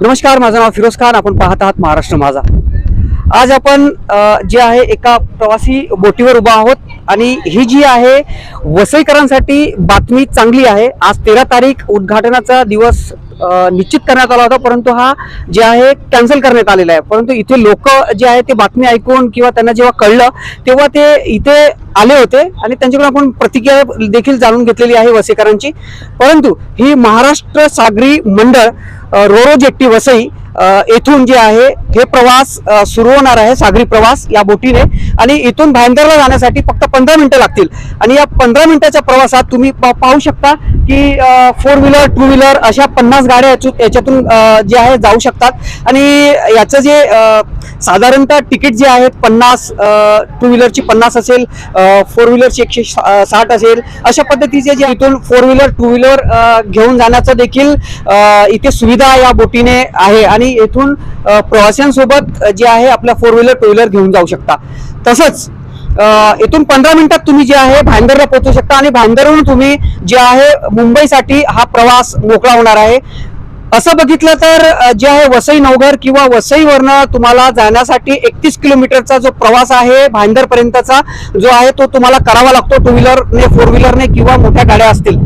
नमस्कार माझं नाव फिरोज खान. आपण पाहत आहात महाराष्ट्र माझा. आज आपण जे आहे एका प्रवासी बोटीवर उभा आहोत. आणि ही जी आहे वसईकरांसाठी बातमी चांगली आहे. आज तेरा तारीख उद्घाटनाचा दिवस निश्चित करण्यात आला होता परंतु हा जे आहे कॅन्सल करण्यात आलेला आहे. परंतु इथे लोक जे आहे ते बातमी ऐकून किंवा त्यांना जेव्हा कळलं तेव्हा ते इथे आले होते आणि त्यांच्याकडून आपण प्रतिक्रिया देखील जाणून घेतलेली आहे वसईकरांची. परंतु ही महाराष्ट्र सागरी मंडळ रोरो जेट्टी वसई येथून जे आहे हे प्रवास सुरू होणार आहे सागरी प्रवास या बोटीने. आणि इथून भायंदरला जाण्यासाठी फक्त पंधरा मिनिटं लागतील. आणि या पंधरा मिनिटाच्या प्रवासात तुम्ही पा- पाहू शकता की फोर व्हीलर टू व्हीलर अशा पन्नास गाड्या याच्यातून जे आहे जाऊ शकतात. आणि याचं जे साधारणतः तिकीट जे आहेत पन्नास टू व्हीलरची पन्नास असेल फोर व्हीलरची एकशे साठ असेल अशा पद्धतीचे जे इथून फोर व्हीलर टू व्हीलर घेऊन जाण्याचं देखील इथे सुविधा या बोटीने आहे. आणि येथून प्रवाशांसोबत जे आहे आपल्या फोर व्हीलर टू व्हीलर घेऊन जाऊ शकता. तसंच इथून पंधरा मिनिटात तुम्ही जे आहे भांडरला पोहोचू शकता आणि भांदरवरून तुम्ही जे आहे मुंबईसाठी हा प्रवास मोकळा होणार आहे. असं बघितलं तर जे आहे वसई नवघर किंवा वसईवरनं तुम्हाला जाण्यासाठी एकतीस किलोमीटरचा जो प्रवास आहे भांडरपर्यंतचा जो आहे तो तुम्हाला करावा लागतो टू व्हीलरने फोर व्हीलरने किंवा मोठ्या गाड्या असतील.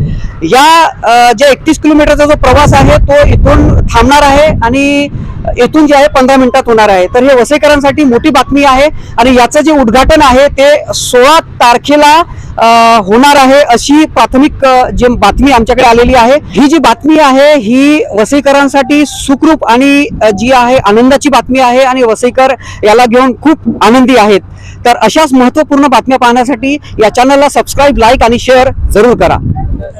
या जे एकतीस किलोमीटरचा जो प्रवास आहे तो इथून थांबणार आहे आणि येथून जे आहे पंधरा मिनिटात होणार आहे. तर हे वसईकरांसाठी मोठी बातमी आहे आणि याचं जे उद्घाटन आहे ते सोळा तारखेला होणार आहे अशी प्राथमिक जे जी बातमी आमच्याकडे आलेली आहे. ही जी बातमी आहे ही वसईकरांसाठी सुखरूप आणि जी आहे आनंदाची बातमी आहे आणि वसईकर याला घेऊन खूप आनंदी आहेत. तर अशाच महत्त्वपूर्ण बातम्या पाहण्यासाठी या चॅनलला सबस्क्राईब लाईक आणि शेअर जरूर करा.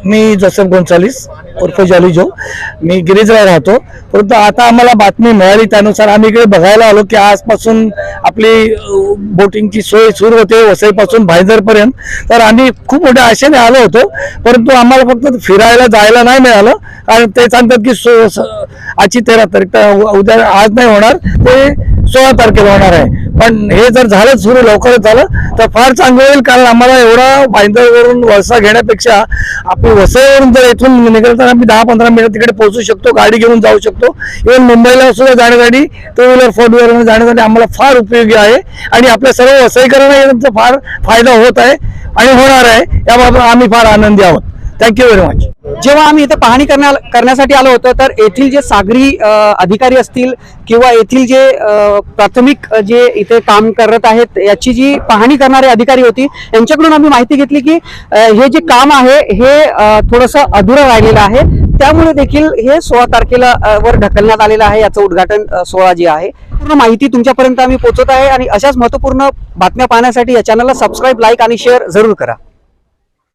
मी जोसेफ गोन्सालिस उर्फ जॉलीजो मी गिरीजला राहतो. परंतु आता आम्हाला बातमी मिळाली त्यानुसार आम्ही इकडे बघायला आलो की आजपासून आपली बोटिंगची सोय सुरू होते वसईपासून भाईदरपर्यंत तर आम्ही खूप मोठ्या आशेने आलो होतो परंतु आम्हाला फक्त फिरायला जायला नाही मिळालं. कारण ते सांगतात की सो स- आजची तेरा तारीख तर उ- उद्या आज नाही होणार ते सोळा तारखेला होणार आहे. पण हे जर झालं सुरू लवकरच झालं तर फार चांगलं होईल कारण आम्हाला एवढा भाईंदरवरून वळसा घेण्यापेक्षा आपण वसईवरून जर इथून निघताना आम्ही दहा पंधरा मिनिट तिकडे पोहोचू शकतो गाडी घेऊन जाऊ शकतो. इव्हन मुंबईला सुद्धा जाण्यासाठी टू व्हीलर फोर व्हीलर जाण्यासाठी आम्हाला फार उपयोगी आहे. आणि आपल्या सर्व वसईकरांना फार फायदा होत आहे आणि होणार आहे. याबाबत आम्ही फार आनंदी आहोत. थँक्यू व्हेरी मच जेव्हा आम्ही इथे पाहणी करण्या करण्यासाठी आलो होतो तर येथील जे सागरी अधिकारी असतील किंवा येथील जे प्राथमिक जे इथे काम करत आहेत याची जी पाहणी करणारे अधिकारी होती यांच्याकडून आम्ही माहिती घेतली की हे जे काम आहे हे थोडंसं अधुरं राहिलेलं आहे. त्यामुळे देखील हे सोळा तारखेला वर ढकलण्यात आलेलं आहे. याचं उद्घाटन सोळा सोहळा जे आहे. पूर्ण माहिती तुमच्यापर्यंत आम्ही पोहोचत आहे आणि अशाच महत्त्वपूर्ण बातम्या पाहण्यासाठी या चॅनलला सबस्क्राईब लाईक आणि शेअर जरूर करा.